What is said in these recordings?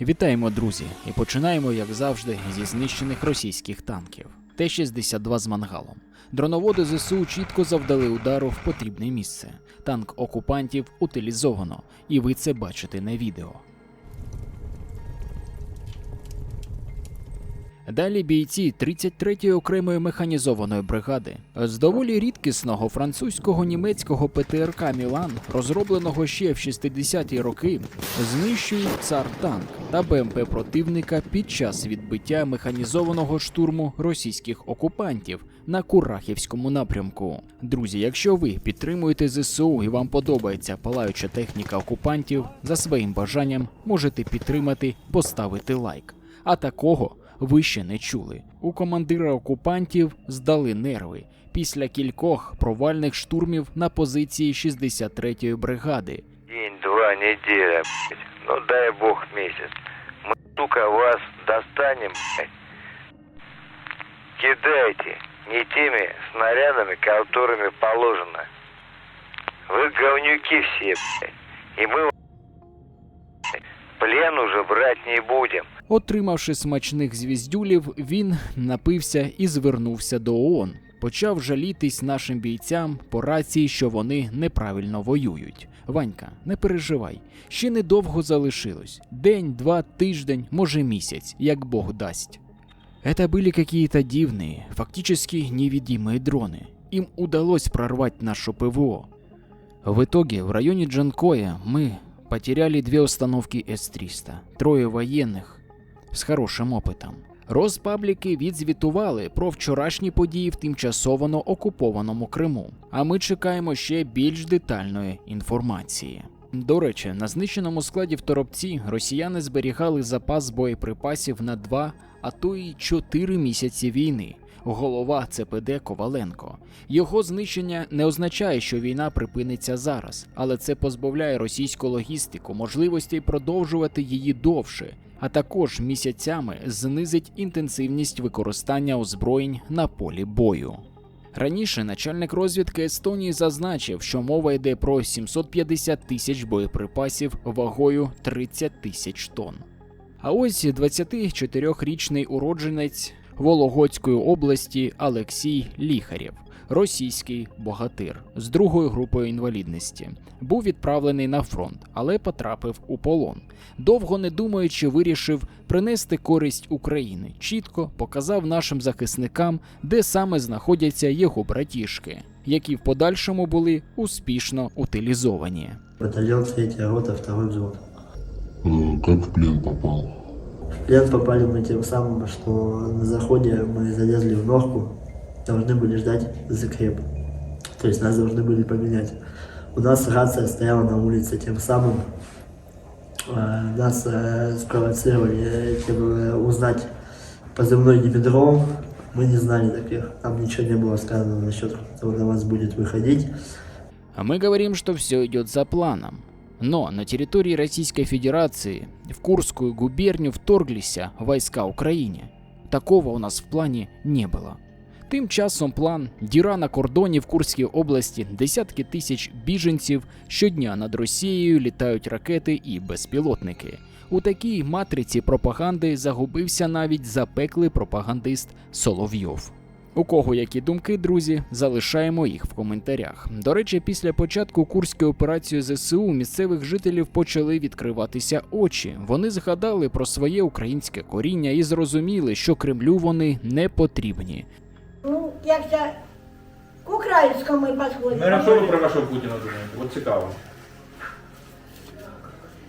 Вітаємо, друзі, і починаємо, як завжди, зі знищених російських танків. Т-62 з мангалом. Дроноводи ЗСУ чітко завдали удару в потрібне місце. Танк окупантів утилізовано, і ви це бачите на відео. Далі бійці 33-ї окремої механізованої бригади з доволі рідкісного французького німецького ПТРК Мілан, розробленого ще в 60-ті роки, знищують цар танк та БМП противника під час відбиття механізованого штурму російських окупантів на Курахівському напрямку. Друзі, якщо ви підтримуєте ЗСУ і вам подобається палаюча техніка окупантів, за своїм бажанням можете підтримати, поставити лайк. А такого ви ще не чули. У командира окупантів здали нерви після кількох провальних штурмів на позиції 63-ї бригади. День, два, неделя, блядь. Ну дай бог месяц. Мы, сука, вас достанем, блядь. Кидайте не теми снарядами, которыми положено. Вы говнюки все, блядь. И мы вас, блядь, плен уже брать не будем. Отримавши смачних звіздюлів, він напився і звернувся до ООН. Почав жалітись нашим бійцям по рації, що вони неправильно воюють. Ванька, не переживай, ще недовго залишилось. День, два, тиждень, може місяць, як Бог дасть. Это были какие-то дивные, фактически невидимые дроны. Им удалось прорвать наше ПВО. В итоге в районе Джанкоя мы потеряли две установки С-300, трое военных з хорошим опитом. Розпабліки відзвітували про вчорашні події в тимчасово окупованому Криму. А ми чекаємо ще більш детальної інформації. До речі, на знищеному складі в Торопці росіяни зберігали запас боєприпасів на 2, а то й 4 місяці війни. Голова ЦПД Коваленко. Його знищення не означає, що війна припиниться зараз, але це позбавляє російську логістику можливості продовжувати її довше, а також місяцями знизить інтенсивність використання озброєнь на полі бою. Раніше начальник розвідки Естонії зазначив, що мова йде про 750 тисяч боєприпасів вагою 30 тисяч тонн. А ось 24-річний уродженець Вологодської області Олексій Ліхарєв, російський богатир з другою групою інвалідності, був відправлений на фронт, але потрапив у полон. Довго не думаючи, вирішив принести користь Україні. Чітко показав нашим захисникам, де саме знаходяться його братішки, які в подальшому були успішно утилізовані. Батальон 3 рота, второй взвод. Э, Как в плен попал? В плен попали мы тем самым, что на заходе мы залезли в норку, должны были ждать закреп. То есть нас должны были поменять. У нас рация стояла на улице, тем самым э, нас э, спровоцировали э, э, узнать позывной Димедров. Мы не знали таких, там ничего не было сказано насчет, кто на вас будет выходить. А мы говорим, что все идет за планом. Но на территории Российской Федерации в Курскую губернию вторглись войска Украине. Такого у нас в плані не було. Тим часом план діра на кордоні в Курській області, десятки тисяч біженців щодня над Росією літають ракети і безпілотники. У такій матриці пропаганди загубився навіть запеклий пропагандист Соловйов. У кого які думки, друзі, залишаємо їх в коментарях. До речі, після початку курської операції ЗСУ місцевих жителів почали відкриватися очі. Вони згадали про своє українське коріння і зрозуміли, що Кремлю вони не потрібні. Ну, як це к українському ми підходимо. Ну, а що ви про вашого Путіна думаєте? От цікаво.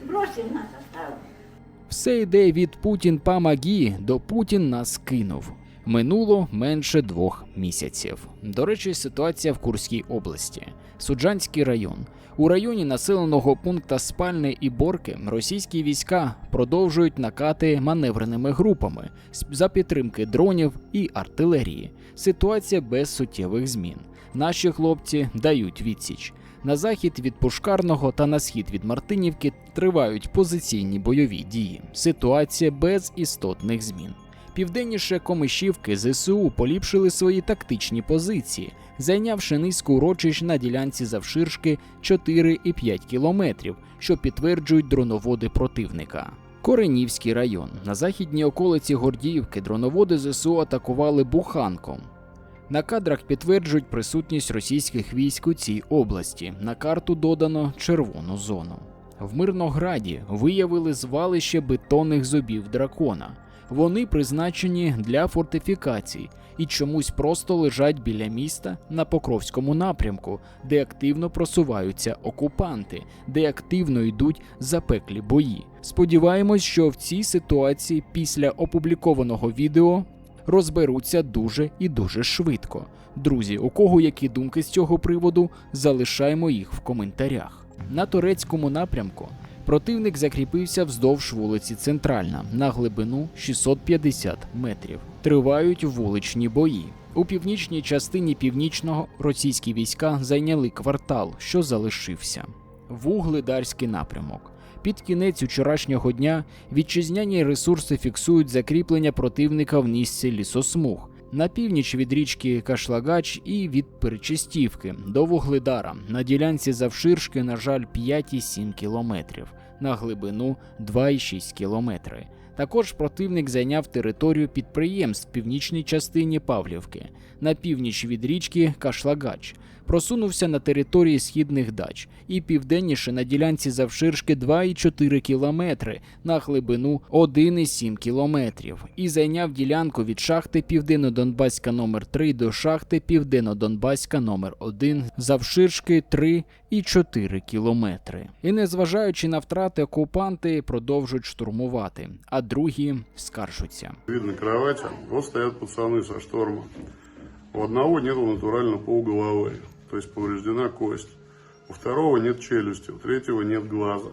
Бросив нас оставив. Все йде від Путін помогі до Путін нас кинув. Минуло менше двох місяців. До речі, ситуація в Курській області. Суджанський район. У районі населеного пункта Спальне і Борки російські війська продовжують накати маневреними групами за підтримки дронів і артилерії. Ситуація без суттєвих змін. Наші хлопці дають відсіч. На захід від Пушкарного та на схід від Мартинівки тривають позиційні бойові дії. Ситуація без істотних змін. Південніше Комишівки ЗСУ поліпшили свої тактичні позиції, зайнявши низку урочищ на ділянці завширшки 4,5 кілометрів, що підтверджують дроноводи противника. Коренівський район. На західній околиці Гордіївки дроноводи ЗСУ атакували буханком. На кадрах підтверджують присутність російських військ у цій області. На карту додано червону зону. В Мирнограді виявили звалище бетонних зубів дракона. Вони призначені для фортифікацій і чомусь просто лежать біля міста на Покровському напрямку, де активно просуваються окупанти, де активно йдуть запеклі бої. Сподіваємось, що в цій ситуації після опублікованого відео розберуться дуже і дуже швидко. Друзі, у кого які думки з цього приводу, залишаємо їх в коментарях. На турецькому напрямку противник закріпився вздовж вулиці Центральна на глибину 650 метрів. Тривають вуличні бої. У північній частині північного російські війська зайняли квартал, що залишився. Вугледарський напрямок. Під кінець вчорашнього дня вітчизняні ресурси фіксують закріплення противника в низці лісосмуг на північ від річки Кашлагач і від Перечистівки до Вугледара на ділянці завширшки, на жаль, 5,7 кілометрів, на глибину 2,6 кілометри. Також противник зайняв територію підприємств в північній частині Павлівки, на північ від річки Кашлагач, просунувся на території східних дач і південніше на ділянці завширшки 2,4 кілометри на глибину 1,7 кілометрів і зайняв ділянку від шахти Південно-Донбаська номер 3 до шахти Південно-Донбаська номер 1 завширшки 3,4 кілометри. І незважаючи на втрати, окупанти продовжують штурмувати, а другі скаржуться. Видно кровать, вот стоят пацаны со шторма. У одного нету натурально полголовы, то есть повреждена кость. У второго нет челюсти, у третьего нет глаза.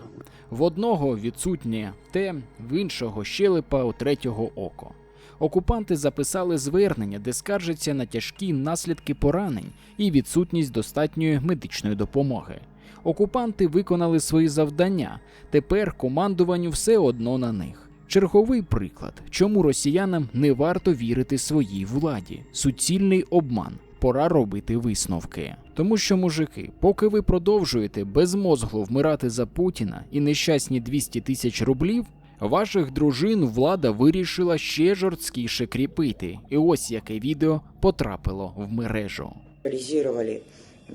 В одного відсутнє те, в іншого щелепа, у третього око. Окупанти записали звернення, де скаржаться на тяжкі наслідки поранень і відсутність достатньої медичної допомоги. Окупанти виконали свої завдання. Тепер командуванню все одно на них. Черговий приклад, чому росіянам не варто вірити своїй владі. Суцільний обман. Пора робити висновки. Тому що, мужики, поки ви продовжуєте безмозгло вмирати за Путіна і нещасні 200 тисяч рублів, ваших дружин влада вирішила ще жорсткіше кріпити. І ось яке відео потрапило в мережу. реализировали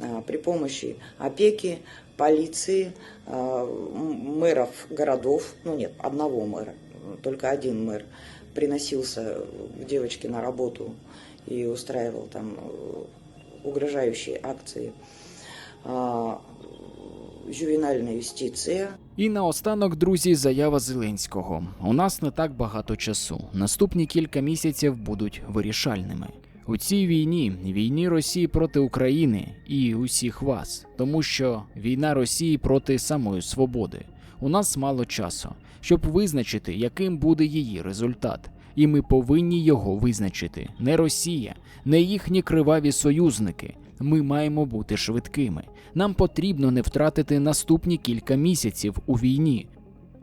а, при помощи опеки, полиции, а, м- мэров городов, ну нет, одного мэра, только один мэр приносился к девочке на работу и устраивал там э, угрожающие акции. А, Ювенальная юстиция, І наостанок, друзі, заява Зеленського. У нас не так багато часу. Наступні кілька місяців будуть вирішальними. У цій війні, війні Росії проти України і усіх вас, тому що війна Росії проти самої свободи. У нас мало часу, щоб визначити, яким буде її результат. І ми повинні його визначити. Не Росія, не їхні криваві союзники. Ми маємо бути швидкими. Нам потрібно не втратити наступні кілька місяців у війні,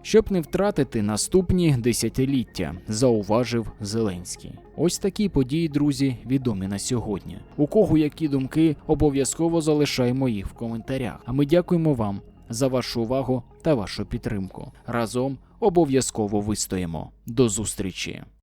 щоб не втратити наступні десятиліття, зауважив Зеленський. Ось такі події, друзі, відомі на сьогодні. У кого які думки, обов'язково залишаємо їх в коментарях. А ми дякуємо вам за вашу увагу та вашу підтримку. Разом обов'язково вистоїмо. До зустрічі!